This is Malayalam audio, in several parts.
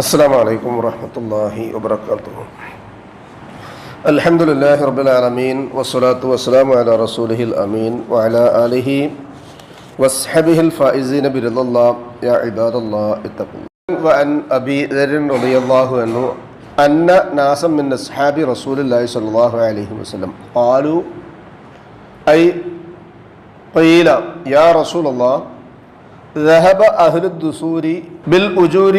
السلام عليكم ورحمة الله وبركاته. الحمد لله رب العالمين والصلاة والسلام على رسوله الأمين وعلى آله وصحبه الفائزين برضا الله. يا عباد الله اتقوا وعن أبي ذر رضي الله عنه أن ناسا من أصحاب رسول الله صلى الله عليه وسلم قالوا أي قيل يا رسول الله ذهب أهل الدثور بالأجور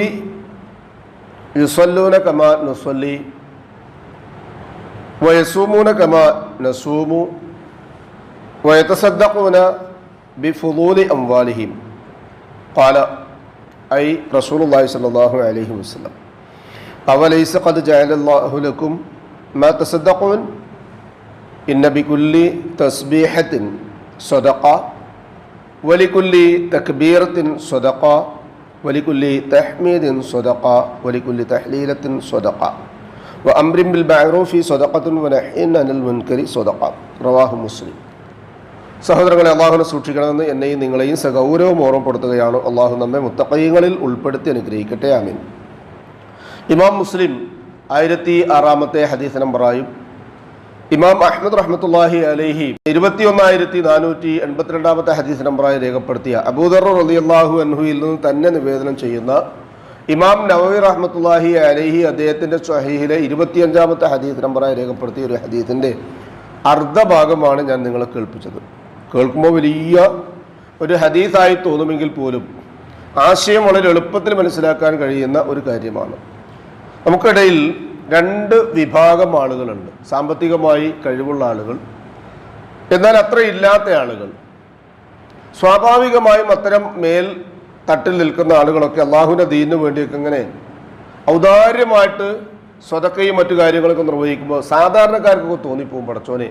يصلون كما نصلي ويصومون كما نصوم ويتصدقون بفضول أموالهم قال أي رسول الله صلى الله عليه وسلم أوليس قد جعل الله لكم ما تصدقون إن بكل تسبيحة صدقة ولكل تكبيرة صدقة വലിക്കുല്ലി തഹ്മീദിൻ സ്വതക്ക വലിക്കുല്ലി തഹ്ലീലത്തിൻ സ്വതക്ക വ അംറിം ബിൽ ബാറൂഫി സ്വതക്കത്തുൻ വനഹിൻ അനിൽ മുൻകരി സ്വതക്ക പ്രവാഹ മുസ്ലിം. സഹോദരങ്ങളെ അള്ളാഹുനെ സൂക്ഷിക്കണമെന്ന് എന്നെയും നിങ്ങളെയും സഗൗരവം ഓർമ്മപ്പെടുത്തുകയാണ്. അള്ളാഹു നമ്മെ മുത്തക്കയങ്ങളിൽ ഉൾപ്പെടുത്തി അനുഗ്രഹിക്കട്ടെ. ആമീൻ. ഇമാം മുസ്ലിം ആയിരത്തി ആറാമത്തെ ഹദീസ് നമ്പറായും ഇമാം അഹമ്മദ് റഹ്മത്തുല്ലാഹി അലൈഹി ഇരുപത്തിയൊന്നായിരത്തി നാനൂറ്റി എൺപത്തിരണ്ടാമത്തെ ഹദീസ് നമ്പറായി രേഖപ്പെടുത്തിയ അബൂദർ റളിയല്ലാഹു അൻഹുയിൽ നിന്ന് തന്നെ നിവേദനം ചെയ്യുന്ന ഇമാം നവവി റഹ്മത്തുല്ലാഹി അലഹി അദ്ദേഹത്തിന്റെ സ്വഹീഹിലെ ഇരുപത്തിയഞ്ചാമത്തെ ഹദീസ് നമ്പറായി രേഖപ്പെടുത്തിയ ഒരു ഹദീസിന്റെ അർദ്ധഭാഗമാണ് ഞാൻ നിങ്ങളെ കേൾപ്പിച്ചത്. കേൾക്കുമ്പോൾ വലിയ ഒരു ഹദീസായി തോന്നുമെങ്കിൽ പോലും ആശയം വളരെ എളുപ്പത്തിൽ മനസ്സിലാക്കാൻ കഴിയുന്ന ഒരു കാര്യമാണ്. നമുക്കിടയിൽ രണ്ട് വിഭാഗം ആളുകളുണ്ട്. സാമ്പത്തികമായി കഴിവുള്ള ആളുകൾ എന്നാൽ അത്ര ഇല്ലാത്ത ആളുകൾ. സ്വാഭാവികമായും അത്തരം മേൽ തട്ടിൽ നിൽക്കുന്ന ആളുകളൊക്കെ അള്ളാഹുവിന്റെ ദീനു വേണ്ടിയൊക്കെ ഇങ്ങനെ ഔദാര്യമായിട്ട് സ്വതക്കയും മറ്റു കാര്യങ്ങളൊക്കെ നിർവഹിക്കുമ്പോൾ സാധാരണക്കാർക്കൊക്കെ തോന്നിപ്പോകും പടച്ചോനെ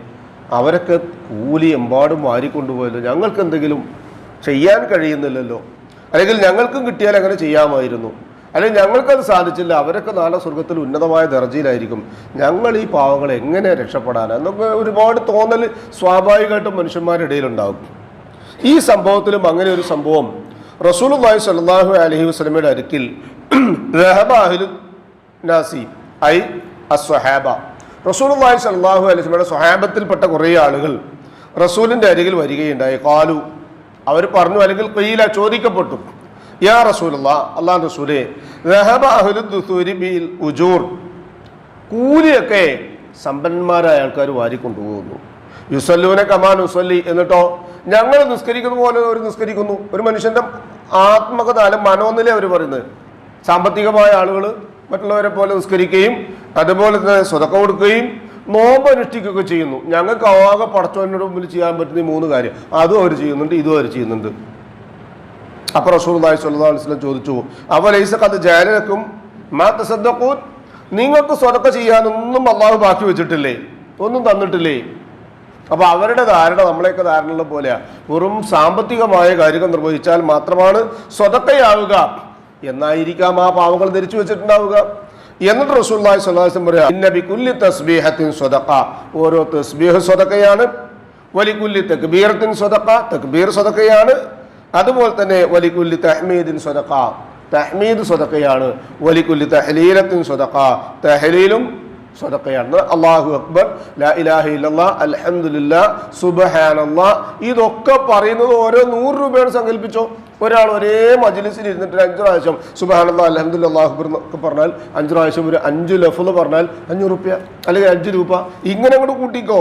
അവരൊക്കെ കൂലി എമ്പാടും മാറിക്കൊണ്ടുപോയല്ലോ ഞങ്ങൾക്ക് എന്തെങ്കിലും ചെയ്യാൻ കഴിയുന്നില്ലല്ലോ. അല്ലെങ്കിൽ ഞങ്ങൾക്കും കിട്ടിയാൽ അങ്ങനെ ചെയ്യാമായിരുന്നു. അല്ലെങ്കിൽ ഞങ്ങൾക്കത് സാധിച്ചില്ല. അവരൊക്കെ നാളെ സ്വർഗത്തിൽ ഉന്നതമായ ദർജയിലായിരിക്കും. ഞങ്ങൾ ഈ പാവങ്ങൾ എങ്ങനെ രക്ഷപ്പെടാൻ എന്നൊക്കെ ഒരുപാട് തോന്നൽ സ്വാഭാവികമായിട്ടും മനുഷ്യന്മാരുടെ ഇടയിലുണ്ടാകും ഈ സംഭവത്തിലും അങ്ങനെ ഒരു സംഭവം റസൂലുള്ളാഹി സ്വല്ലല്ലാഹു അലൈഹി വസല്ലമയുടെ അടുക്കിൽ റഹബ അഹ്ലു നാസി ഐ അസ്വഹാബ. റസൂലുള്ളാഹി സല്ലാഹു അലൈഹി വസ്ലമയുടെ സ്വഹാബത്തിൽപ്പെട്ട കുറേ ആളുകൾ റസൂലിന്റെ അരികിൽ വരികയുണ്ടായി. കാലു അവർ പറഞ്ഞു അല്ലെങ്കിൽ കയ്യില ചോദിക്കപ്പെട്ടു. യാ റസൂലുള്ള അള്ളാഹ് റസൂലെ കൂലിയൊക്കെ സമ്പന്നന്മാരായ ആൾക്കാർ വാരിക്കൊണ്ടുപോകുന്നു. യുസല്ലൂനെ കമാൻ ഉസല്ലി എന്നിട്ടോ ഞങ്ങൾ നിസ്കരിക്കുന്ന പോലെ അവർ നിസ്കരിക്കുന്നു. ഒരു മനുഷ്യന്റെ ആത്മകത അല്ല മനോനില അവർ പറയുന്നത്. സാമ്പത്തികമായ ആളുകൾ മറ്റുള്ളവരെ പോലെ നിസ്കരിക്കുകയും അതുപോലെ തന്നെ സ്വതക്ക കൊടുക്കുകയും നോമ്പ് അനുഷ്ഠിക്കുകയൊക്കെ ചെയ്യുന്നു. ഞങ്ങൾക്ക് ആകെ പടച്ചവനോട് മുമ്പിൽ ചെയ്യാൻ പറ്റുന്ന മൂന്ന് കാര്യം. അതും അവർ ചെയ്യുന്നുണ്ട് ഇതും അവർ ചെയ്യുന്നുണ്ട്. അപ്പൊ റസൂൽ സ്വല്ലല്ലാഹു അലൈഹി വസല്ലം ചോദിച്ചു അവലൈസ കത് ജാലനക്കും മാ തസദ്ദഖൂൻ? നിങ്ങൾക്ക് സ്വതക്ക ചെയ്യാനൊന്നും അള്ളാഹു ബാക്കി വെച്ചിട്ടില്ലേ? ഒന്നും തന്നിട്ടില്ലേ? അപ്പോൾ അവരുടെ ധാരണ നമ്മളെയൊക്കെ ധാരണയുള്ള പോലെയാണ് വെറും സാമ്പത്തികമായ കാര്യങ്ങൾ നിർവഹിച്ചാൽ മാത്രമാണ് സ്വതക്കയാവുക. എന്നായിരിക്കാം ആ പാവങ്ങൾ ധരിച്ചു വെച്ചിട്ടുണ്ടാവുക. എന്നിട്ട് അലൈഹി വസല്ലം പറയാ ഇന്ന ബികുല്ലി തസ്ബീഹത്തിൻ സ്വതക്ക. ഓരോ തസ്ബീഹ് സ്വതക്കയാണ്. വലിക്കുല്ലി തക്ബീറത്തിൻ സ്വതക്ക തക്ബീർ സ്വതക്കയാണ്. അതുപോലെ തന്നെ വലിക്കുല്ലി തഹ്മീദിൻ സ്വതക്ക തഹ്മീദ് സ്വതക്കയാണ് വലിക്കുല്ലി തഹലീലത്തിൻ സ്വതക്ക തഹലീലും സ്വതക്കയാണ് അള്ളാഹു അക്ബർ. ലാ ഇലാഹ അൽഹംദുലില്ലാ സുബ്ഹാനല്ലാ. ഇതൊക്കെ പറയുന്നത് ഓരോ നൂറ് രൂപയാണ് സങ്കല്പിച്ചോ ഒരാൾ ഒരേ മജ്ലിസിൽ ഇരുന്നിട്ട് അഞ്ച് പ്രാവശ്യം സുബ്ഹാനല്ലാ അൽഹംദുലില്ലാ അള്ളാഹു എന്നൊക്കെ പറഞ്ഞാൽ അഞ്ചു പ്രാവശ്യം ഒരു അഞ്ച് എന്ന് പറഞ്ഞാൽ അഞ്ഞൂറ് റുപ്യ അല്ലെങ്കിൽ അഞ്ച് രൂപ. ഇങ്ങനെ അങ്ങോട്ട് കൂട്ടിക്കോ.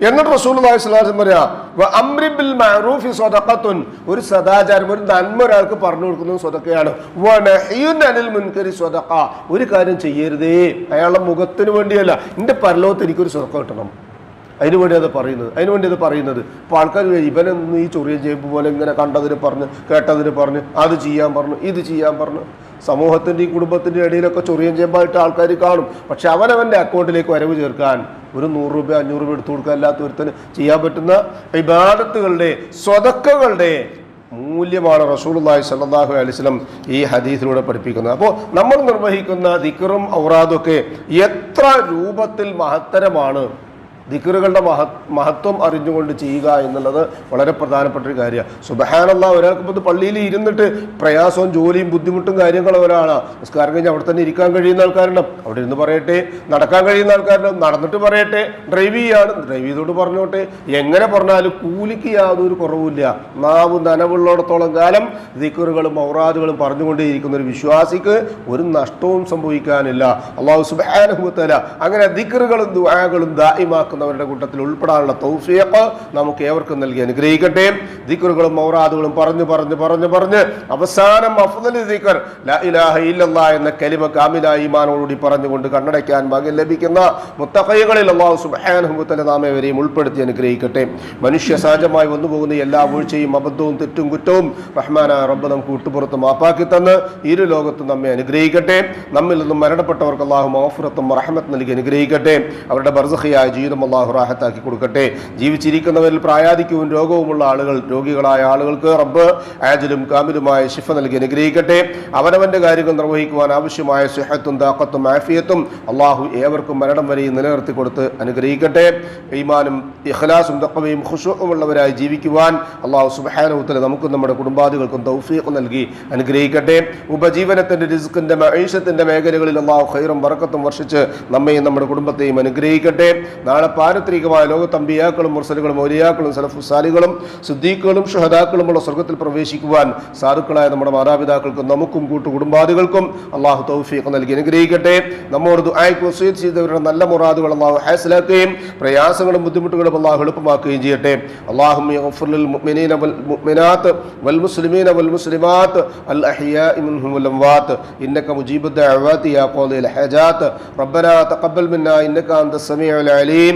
എന്നിട്ട് അലൈഹി വസല്ലം പറയാ "വ അംരി ബിൽ മഅറൂഫി സ്വദഖത്തുൻ. ഒരു സദാചാരം ഒരു നന്മ ഒരാൾക്ക് പറഞ്ഞു കൊടുക്കുന്നത് സ്വതക്കയാണ് അനിൽ മുൻകരി സ്വതക്ക ഒരു കാര്യം ചെയ്യരുതേ. അയാളുടെ മുഖത്തിന് വേണ്ടിയല്ല. എന്റെ പരലോകത്ത് എനിക്കൊരു സ്വതക്ക കിട്ടണം. അതിനു വേണ്ടി അത് പറയുന്നത്. അതിനു വേണ്ടി അത് പറയുന്നത്. അപ്പോൾ ആൾക്കാർ ഇവനൊന്നും ഈ ചൊറിയ ചേപ്പ് പോലെ ഇങ്ങനെ കണ്ടതിന് പറഞ്ഞ് കേട്ടതിന് പറഞ്ഞ് അത് ചെയ്യാൻ പറഞ്ഞു ഇത് ചെയ്യാൻ പറഞ്ഞു? സമൂഹത്തിന്റെ ഈ കുടുംബത്തിന്റെ ഇടയിലൊക്കെ ചൊറിയൻ ചെമ്പായിട്ട് ആൾക്കാർ കാണും. പക്ഷെ അവനവന്റെ അക്കൗണ്ടിലേക്ക് വരവ് ചേർക്കാൻ ഒരു നൂറ് രൂപ അഞ്ഞൂറ് രൂപ എടുത്തു കൊടുക്കാൻ അല്ലാത്ത ഒരുത്തന് ചെയ്യാൻ പറ്റുന്ന വിവാദത്തുകളുടെ സ്വതക്കകളുടെ മൂല്യമാണ് റസൂലുള്ളാഹി സ്വല്ലല്ലാഹു അലൈഹി വസല്ലം ഈ ഹദീസിലൂടെ പഠിപ്പിക്കുന്നത്. അപ്പോൾ നമ്മൾ നിർവഹിക്കുന്ന ദിക്റും ഔറാദും ഒക്കെ എത്ര രൂപത്തിൽ മഹത്തരമാണ്? ദിക്കറുകളുടെ മഹ മഹത്വം അറിഞ്ഞുകൊണ്ട് ചെയ്യുക എന്നുള്ളത് വളരെ പ്രധാനപ്പെട്ട ഒരു കാര്യമാണ്. സുബഹാനല്ല ഒരാൾക്ക് ഇപ്പോൾ പള്ളിയിൽ ഇരുന്നിട്ട് പ്രയാസവും ജോലിയും ബുദ്ധിമുട്ടും കാര്യങ്ങളും ഒരാളാണ് നിസ്കാരം കഴിഞ്ഞ് അവിടെ തന്നെ ഇരിക്കാൻ കഴിയുന്ന ആൾക്കാരുണ്ടാവും അവിടെ ഇരുന്ന് പറയട്ടെ നടക്കാൻ കഴിയുന്ന ആൾക്കാരുണ്ടാവും നടന്നിട്ട് പറയട്ടെ ഡ്രൈവ് ചെയ്യാണ്. ഡ്രൈവ് ചെയ്തോട്ട് പറഞ്ഞോട്ടെ. എങ്ങനെ പറഞ്ഞാലും കൂലിക്ക് യാതൊരു കുറവുമില്ല. നാവ് നനവുള്ളിടത്തോളം കാലം ദിക്കറുകളും ഔറാദുകളും പറഞ്ഞുകൊണ്ടേയിരിക്കുന്ന ഒരു വിശ്വാസിക്ക് ഒരു നഷ്ടവും സംഭവിക്കാനില്ല. അള്ളാഹു സുബാനുഭവത്തല അങ്ങനെ ദിക്കറുകളും ദുആകളും ദായിമാക്കുന്നവരുടെ കൂട്ടത്തിൽ ഉൾപ്പെടാനുള്ള തൗഫിയപ്പ് നമുക്ക് ഏവർക്കും നൽകി അനുഗ്രഹിക്കട്ടെ. ദിക്കറുകളും മൗറാദുകളും പറഞ്ഞു പറഞ്ഞു പറഞ്ഞു പറഞ്ഞ് അവസാനം അഫ്ദൽ ദിക്കർ എന്ന കലിമ കാമില ഈമാനോടുകൂടി പറഞ്ഞുകൊണ്ട് കണ്ണടയ്ക്കാൻ ഭാഗ്യം ലഭിക്കുന്ന മുത്തഹൈകളിൽ അള്ളാഹു സുബാനുഭവത്തല നാം ഏവരെയും ഉൾപ്പെടുത്തി അനുഗ്രഹിക്കട്ടെ. മനുഷ്യ സഹജമായി വന്നുപോകുന്ന എല്ലാ വീഴ്ചയും അബദ്ധവും തെറ്റും കുറ്റവും റഹ്മാന റബ്ബ് നമുക്ക് വിട്ടുപുറത്ത് മാപ്പാക്കി തന്ന് ഇരു ലോകത്തും നമ്മെ അനുഗ്രഹിക്കട്ടെ. നമ്മിൽ നിന്നും മരണപ്പെട്ടവർക്ക് അള്ളാഹു മഹഫുറത്തും റഹ്മത്ത് നൽകി അനുഗ്രഹിക്കട്ടെ. അവരുടെ ബർസഖിയായ ജീവിതം അള്ളാഹു റാഹത്താക്കി കൊടുക്കട്ടെ. ജീവിച്ചിരിക്കുന്നവരിൽ പ്രായാധിക്യവും രോഗവുമുള്ള ആളുകൾ രോഗികളായ ആളുകൾക്ക് റബ്ബ് ആജിലും കാമിലുമായ ശിഫ നൽകി അനുഗ്രഹിക്കട്ടെ. അവനവന്റെ കാര്യങ്ങൾ നിർവഹിക്കുവാൻ ആവശ്യമായ സുഹത്തും താക്കത്തും ആഫിയത്തും അള്ളാഹു ഏവർക്കും മരണം വരെയും നിലനിർത്തി കൊടുത്ത് അനുഗ്രഹിക്കട്ടെ. ഈമാനും ഇഖ്ലാസും തക്കവയും ഖുഷുമുള്ളവരായി ജീവിക്കുവാൻ അള്ളാഹു സുബാനുത്തല നമുക്കും നമ്മുടെ കുടുംബാദികൾക്കും തൗഫീഖ് നൽകി അനുഗ്രഹിക്കട്ടെ. ഉപജീവനത്തിന്റെ റിസ്കിന്റെ മൈഷത്തിന്റെ മേഖലകളിൽ അള്ളാഹു ഖൈറും വറക്കത്തും വർഷിച്ച് നമ്മയും നമ്മുടെ കുടുംബത്തെയും അനുഗ്രഹിക്കട്ടെ. നാളെ പാരത്രികമായ ലോകത്ത് അമ്പിയാക്കളും മുർസലുകളും ഒലിയാക്കളും സലഫുസാലികളും സുദ്ദീഖുകളും ഷഹദാക്കളുമുള്ള സ്വർഗത്തിൽ പ്രവേശിക്കുവാൻ സാധുക്കളായ നമ്മുടെ മാതാപിതാക്കൾക്കും നമുക്കും കൂട്ടു കുടുംബാദികൾക്കും അള്ളാഹു തൗഫീഖ് നൽകി അനുഗ്രഹിക്കട്ടെ നമ്മോട് ദുആയ്ക്ക് വസീത് ചെയ്തവരുടെ നല്ല മുറാദുകൾ അള്ളാഹു ഹാസിലാക്കുകയും പ്രയാസങ്ങളും ബുദ്ധിമുട്ടുകളും അള്ളാഹു എളുപ്പമാക്കുകയും ചെയ്യട്ടെ അള്ളാഹു المؤمنين والمؤمنات والمسلمين والمسلمات الأحياء منهم والأموات إنك مجيب الدعوات يا قاضي الحاجات ربنا تقبل منا إنك أنت السميع العليم